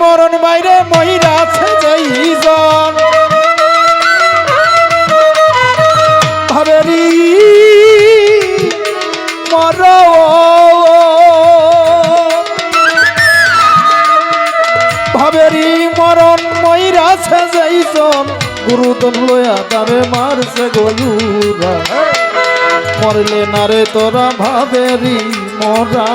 মরণ বাইরে মহিরা আছে যেই জন। ভাবেরই মরণ ভাবেরই মরণ ময়রাছে যাইছন গুরুতন লয়া তারে মারছে গলুরা। মরলে না রে তোরা ভাবেরই মরা।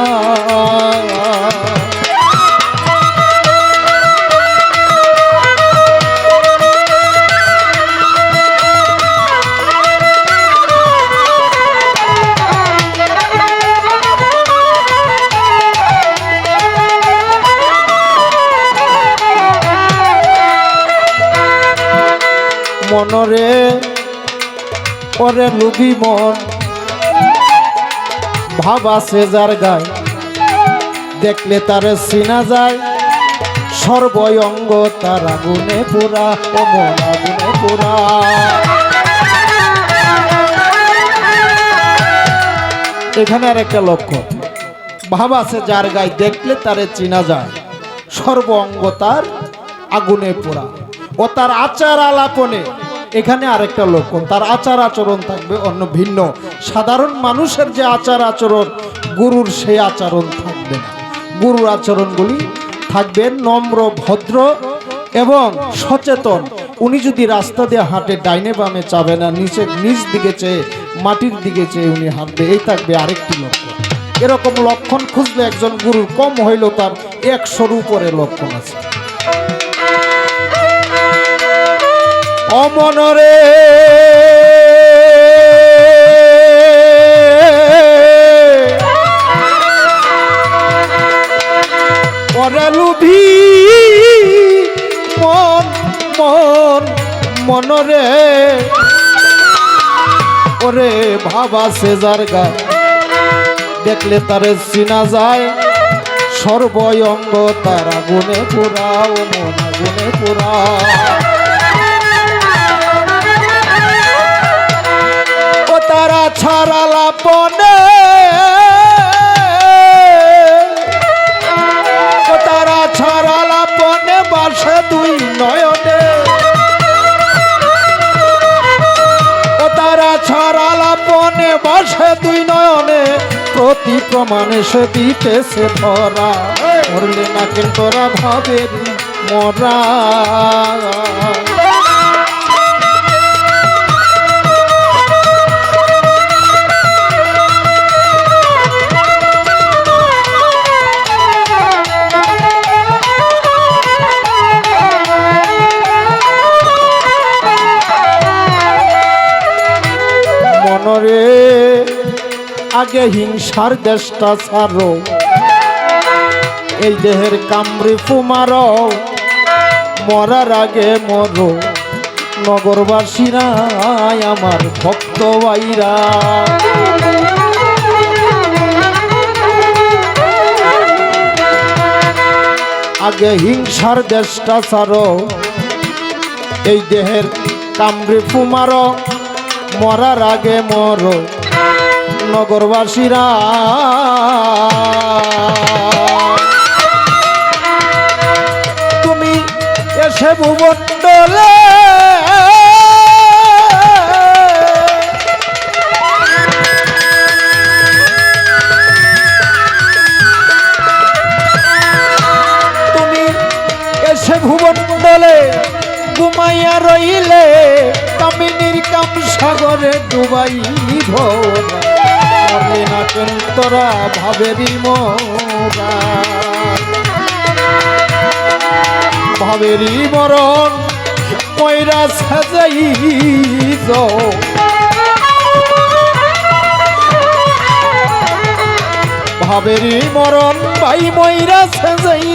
মনরে, পরে লুবি মন। ভাব যার গায়, দেখলে তার চিনা যায়। সর্বয়ঙ্গ তার আগুনে পোড়া, ও মন আগুনে পোড়া। এখানে আর একটা লক্ষ্য। ভাব আছে যার গায়ে, দেখলে তারে চিনা যায়। সর্ব অঙ্গ তার আগুনে পোড়া। ও তার আচার আলাপনে। এখানে আরেকটা লক্ষণ, তার আচার আচরণ থাকবে অন্য ভিন্ন। সাধারণ মানুষের যে আচার আচরণ, গুরুর সেই আচরণ থাকবে না। গুরুর আচরণগুলি থাকবে নম্র, ভদ্র এবং সচেতন। উনি যদি রাস্তা দিয়ে হাঁটে, ডাইনে বামে চাবে না, নিচে, নিচ দিকে চেয়ে, মাটির দিকে চেয়ে উনি হাঁটবে, এই থাকবে আরেকটি লক্ষণ। এরকম লক্ষণ খুঁজলে একজন গুরুর কম হইলেও তার একশোর উপরে লক্ষণ আছে। অমনরে। লুভি মন মন, মনরে। ওরে ভাবা সেজার গা দেখলে তারে চিনা যায়। সর্বয়ঙ্গ তার আগুনে পুরা ও মন আগুনে পুরা তারা ছড়ালা পনে তারা ছড়ালা পনে বাসে দুই নয়নে। তারা ছড়ালা পনে বাসে দুই নয়নে। প্রতি প্রমাণে সে দিতেছে ধরা। মরলে না কেন তোরা মরা। মনরে আগে হিংসার দেশটা ছাড়ো। এই দেহের কামড়ি ফুমার, মরার আগে মরো। নগরবাসীরা আমার ভক্ত ভাইরা। আগে হিংসার দেশটা ছাড়ো। এই দেহের কামড়ি ফুমারো মরার আগে মর নগরবাসীরা। তুমি এসে ভুবন্ডলে তুমি এসে ভুবন্ডলে ঘুমাইয়া রইলে কামিনীর কাম সাগরে ডুবাই ভরে না কেন তোরা ভাবেরি মোরা। মরণ ময়রা সাজাই ভাবেরি মরণ ভাই ময়রা সাজাই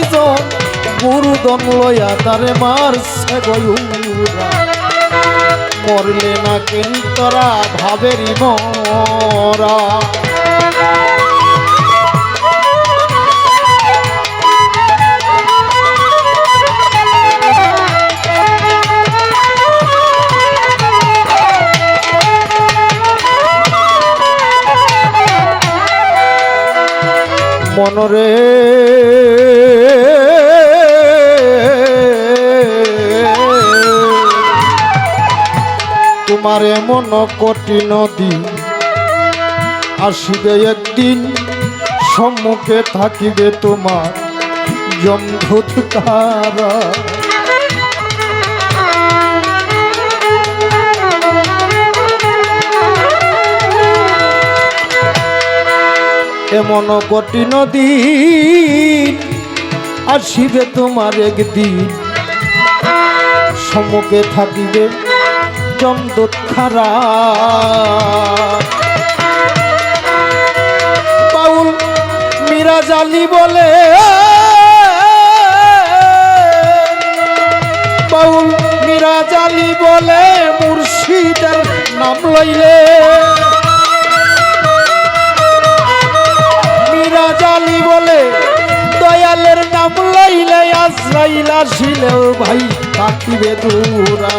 গুরুদন লয়া তারে মারছে। গয়ুরা। মরলে না কেন তোরা ভাবেরি মরা। মনরে তোমার এমন কঠিন দিন আসিবে একদিন, সম্মুখে থাকিবে তোমার জমধুত তারা। এমন কঠিন দিন আসিবে তোমার একদিন, সম্মুখে থাকিবে জমদূত খারা বাউল মিরাজ আলী বলে, বাউল মিরাজ আলী বলে, মুর্শিদের নাম লইলে। মিরাজ আলী বলে, দয়ালের নাম লইলে আজরাইল আসিলেও ভাই থাকিবে দূরা।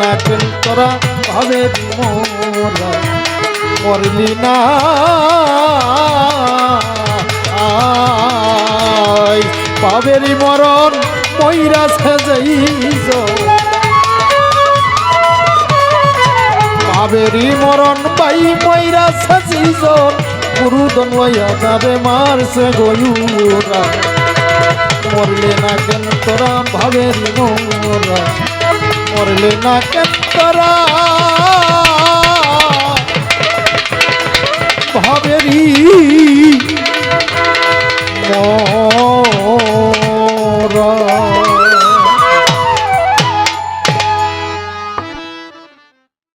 না কেন তোরা ভাবে মোরা মরলি না। পাবেরি মরণ ময়রা সেজইজ পাবেরি মরণ পাই ময়রা সেজইজ গুরুদন লইয়া যাবে মারছে গয়ুরা। মরলে না কেন তোরা ভাবেরি মোরা মরলে না কেন তোরা? ভাবেরি